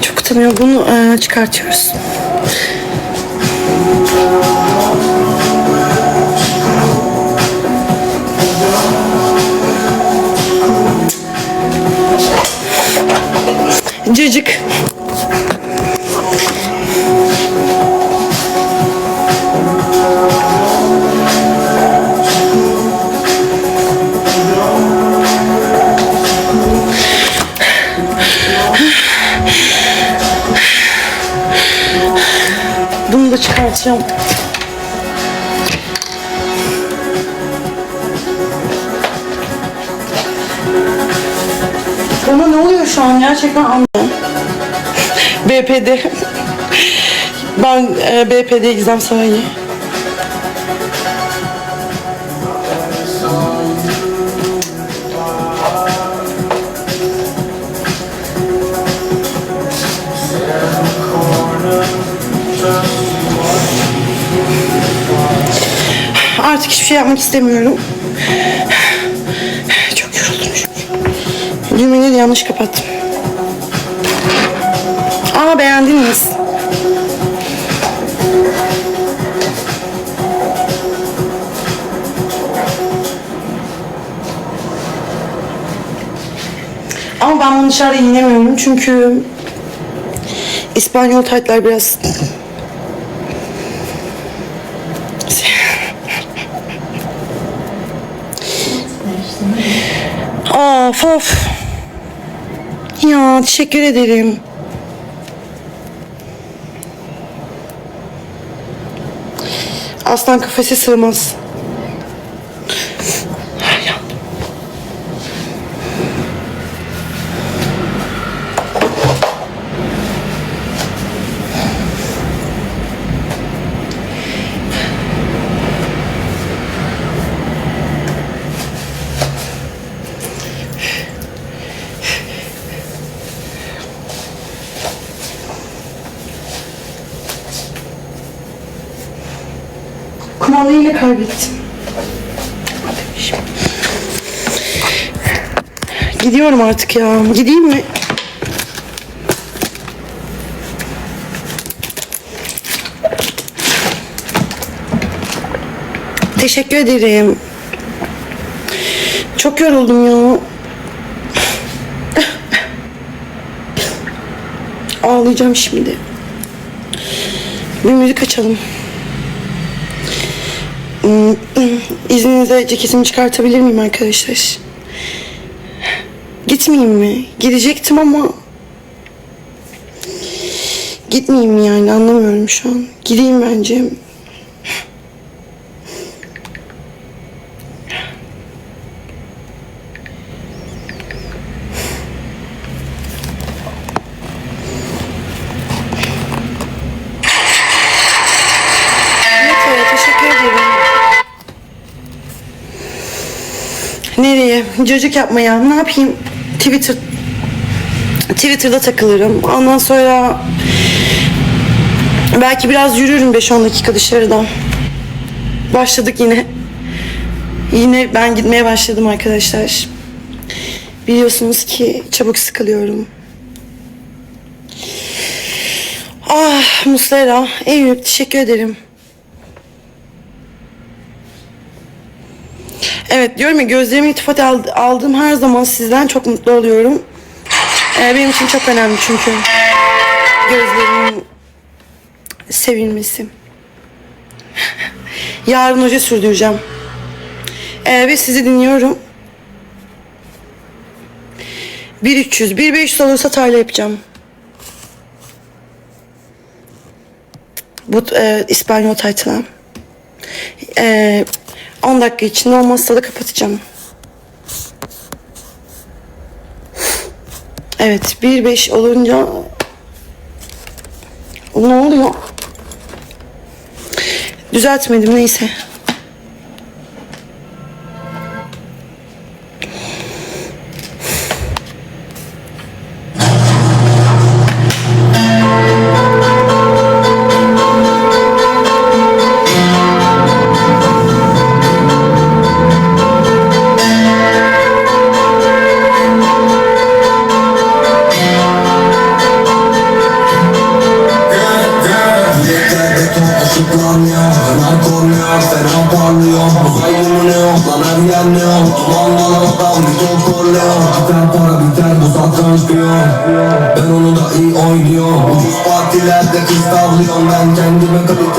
Çok utanıyor. Bunu e, çıkartıyoruz. Cacık. Çıkartacağım. Bana ne oluyor şu an gerçekten anlamıyorum. BPD. Ben e, BPD Gizem Sahi. Artık hiçbir şey yapmak istemiyorum. Çok yoruldum çünkü. Düğmeleri yanlış kapattım. Aa beğendiniz. Ama ben bunu dışarıda giyinemiyorum çünkü İspanyol taytlar biraz Of of. Ya teşekkür ederim. Aslan kafese sığmaz. Yine kaybettim. Gidiyorum artık ya. Gideyim mi? Teşekkür ederim. Çok yoruldum ya. Ağlayacağım şimdi. Bir müzik açalım. Hmm, İzninizle ceketimi çıkartabilir miyim arkadaşlar? Gitmeyeyim mi? Gidecektim ama gitmeyeyim yani anlamıyorum şu an. Gideyim bence. Evet, evet, teşekkür ederim. Nereye? Cacık yapmaya. Ne yapayım? Twitter Twitter'da takılırım. Ondan sonra belki biraz yürürüm 5-10 dakika dışarıda. Başladık yine. Yine ben gitmeye başladım arkadaşlar. Biliyorsunuz ki çabuk sıkılıyorum. Ah Muslera, Eyüp teşekkür ederim. Evet diyorum ya gözlerime iltifat ald- aldığım her zaman sizden çok mutlu oluyorum. Ee, benim için çok önemli çünkü gözlerimin sevilmesi. Yarın hoca sürdüreceğim. Ee, ve sizi dinliyorum. 1300, 1500 olursa tarla yapacağım. Bu e, İspanyol taytına. E, 10 dakika içinde olmazsa da kapatacağım. Evet 1-5 olunca ne oluyor? Düzeltmedim neyse. Adam bir korluyor Biter para biter bu satranç piyon Ben onu da iyi oynuyorum. Ucuz partilerde kız tavlıyorum. Ben kendime kaliteli